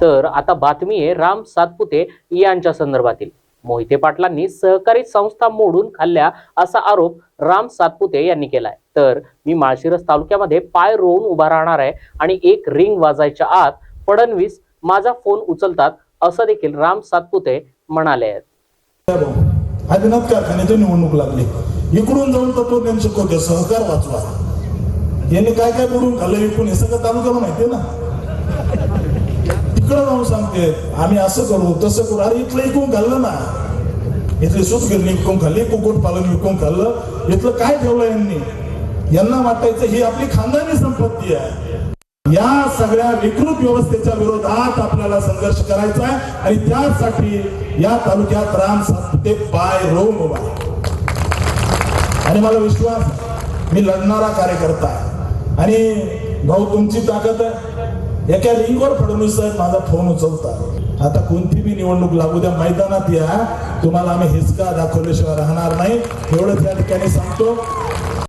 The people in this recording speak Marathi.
तर आता बातमी आहे राम सातपुते यांच्या संदर्भातील. मोहिते पाटलांनी सहकारी संस्था मोडून खाल्ल्या असा आरोप राम सातपुते यांनी केलाय. तर मी माळशिरस तालुक्यामध्ये पाय रोवून उभा राहणार आहे आणि एक रिंग वाजायच्या आत फडणवीस माझा फोन उचलतात असं देखील राम सातपुते म्हणाले आहेत. अभिनव कारखान्याची निवडणूक लागली. इकडून जाऊन तत्वज्ञान शिकवते सहकार वाचवा. यांनी काय काय बुडून खाल्लं विकून हे सगळं तालुक्याला माहितीये ना. तिकडं जाऊन सांगते आम्ही असं करू तसं करू अरे इथलं इकून घाललं ना इथली सूतगिरणी विकून खाल्ली कुकुट पालन विकून खाल्लं इथलं काय ठेवलं यांनी यांना वाटायचं ही आपली खानदानी संपत्ती आहे या सगळ्या विकृत व्यवस्थेच्या विरोधात आपल्याला संघर्ष करायचा आहे आणि त्यासाठी या तालुक्यात राम सातपुते पाय रोम उभा आणि मला विश्वास मी लढणारा कार्यकर्ता आणि भाऊ तुमची ताकद आहे एका रिंगवर फडणवीस साहेब माझा फोन उचलतात. आता कोणती बी निवडणूक लागू द्या मैदानात या. तुम्हाला आम्ही हिसका दाखवल्याशिवाय राहणार नाही. एवढंच या ठिकाणी सांगतो.